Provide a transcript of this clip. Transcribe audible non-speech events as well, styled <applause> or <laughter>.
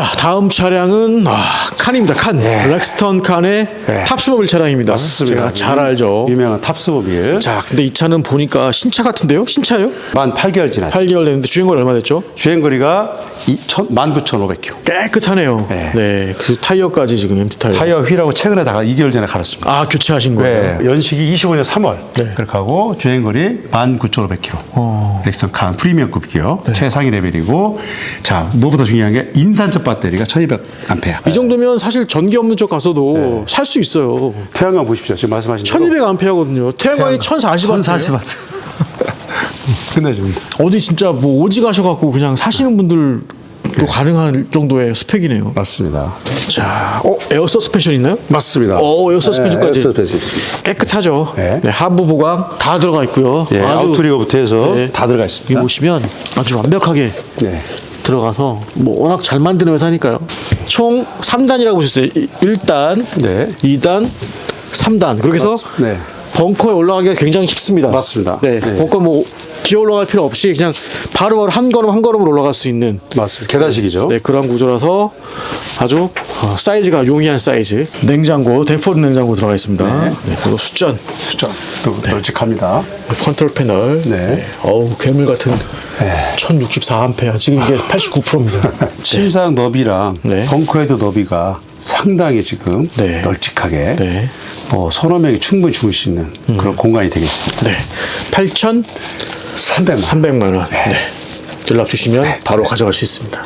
자, 다음 차량은 아, 칸입니다. 칸. 블랙스턴 칸의 탑스모빌 차량입니다. 제가 잘 알죠. 유명한 탑스모빌. 자, 근데 이 차는 보니까 신차 같은데요? 신차요? 만 8개월 지났죠. 8개월 됐는데 주행거리 얼마 됐죠? 주행거리가 19,500km. 깨끗하네요. 네. 네. 그 타이어까지 지금 MT 타이어. 타이어 휠하고 최근에 다 2개월 전에 갈았습니다. 아, 교체하신 거예요? 네, 연식이 25년 3월. 네. 그렇게 하고 주행거리 19,500km. 어. 렉선 칸 프리미엄급이요. 네. 최상위 레벨이고. 자, 무엇보다 중요한 게 인산적 배터리가 1200A. 이 정도면 사실 전기 없는 쪽 가서도 네. 살수 있어요. 태양광 보십시오. 지금 말씀하신 대로 1200암페어거든요. 태양광이 1040A. <laughs> 1040W. 끝내줍니다. 어디 진짜 뭐 오지 가셔 갖고 그냥 사시는 분들도 가능한 정도의 스펙이네요. 맞습니다. 자, 어, 에어 서스펜션 있나요? 맞습니다. 어, 에어 서스펜션까지. 네, 에어 서스펜션 있습니다. 깨끗하죠. 네. 네, 하부 보강 다 들어가 있고요. 예, 아웃트리거부터 해서 네. 다 들어가 여기 있습니다. 보시면 아주 완벽하게 네. 들어가서 뭐 워낙 잘 만드는 회사니까요. 총 3단이라고 보셨어요. 1단, 네. 2단, 3단. 그렇게 해서 네. 벙커에 올라가기가 굉장히 쉽습니다. 맞습니다. 네. 네. 벙커 뭐 기어 올라갈 필요 없이 그냥 바로바로 한 걸음 한 걸음으로 올라갈 수 있는 맞습니다. 계단식이죠. 네, 그런 구조라서 아주 어, 사이즈가 용이한 사이즈. 냉장고, 데포드 냉장고 들어가 있습니다. 네. 그리고 수전, 수전. 또 널찍합니다. 컨트롤 패널. 네. 어우, 괴물 같은 1064A. 지금 이게 89%입니다. <laughs> 침상 너비랑 네. 벙커헤드 너비가 상당히 지금 네. 널찍하게 네. 음. 어, 서너 명이 충분히 있는 그런 공간이 되겠습니다. 네. 8,300만 300만 원. 원. 네. 연락 주시면 바로 가져갈 수 있습니다.